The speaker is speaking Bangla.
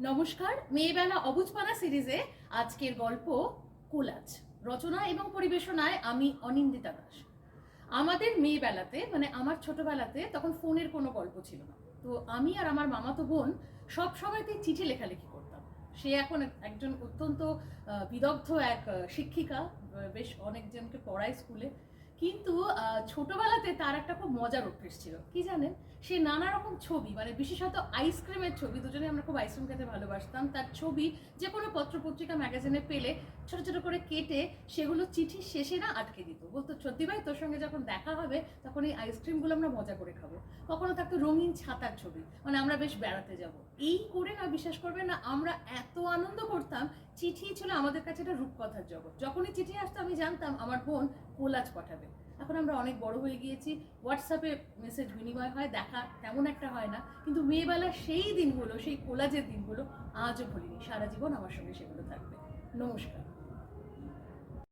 নমস্কার, মেয়েবেলা অবুজপানা সিরিজে আজকের গল্প কোলাজ। রচনা এবং পরিবেশনায় আমি অনিন্দিতা দাস। আমাদের মেয়েবেলাতে মানে আমার ছোটবেলাতে তখন ফোনের কোনো গল্প ছিল না। তো আমি আর আমার মামাতো বোন সব সময়তেই চিঠি লেখালেখি করতাম। সে এখন একজন অত্যন্ত বিদগ্ধ এক শিক্ষিকা বেশ অনেকজনকে পড়ায় স্কুলে। কিন্তু ছোটবেলাতে তার একটা খুব মজার অভ্যেস ছিল। কি জানেন? সে নানা রকম ছবি মানে বিশেষত আইসক্রিমের ছবি দুজনে আমরা খুব আইসক্রিম খেতে ভালোবাসতাম, তার ছবি যে কোনো পত্রপত্রিকা ম্যাগাজিনে পেলে ছোট ছোট করে কেটে সেগুলো চিঠি শেষে না আটকে দিত। বলতো, সত্যি ভাই, তোর সঙ্গে যখন দেখা হবে, তখন এই আইসক্রিমগুলো আমরা মজা করে খাব। কখনো থাকতো রঙিন ছাতার ছবি মানে আমরা বেশ বেড়াতে যাব। এই করে না, বিশ্বাস করবে না, আমরা এত আনন্দ করতাম, চিঠি ছিল আমাদের কাছে একটা রূপকথার জগৎ। যখনই চিঠি আসতো, আমি জানতাম, আমার বোন কোলাজ পাঠাবে। এখন আমরা অনেক বড় হয়ে গিয়েছি। হোয়াটসঅ্যাপে মেসেজ বিনিময় হয়, দেখা তেমন একটা হয় না। কিন্তু মেয়েবেলা সেই দিনগুলো, সেই কোলাজের দিনগুলো আজও ভুলিনি। সারা জীবন আমার সঙ্গে সেগুলো থাকবে। নমস্কার।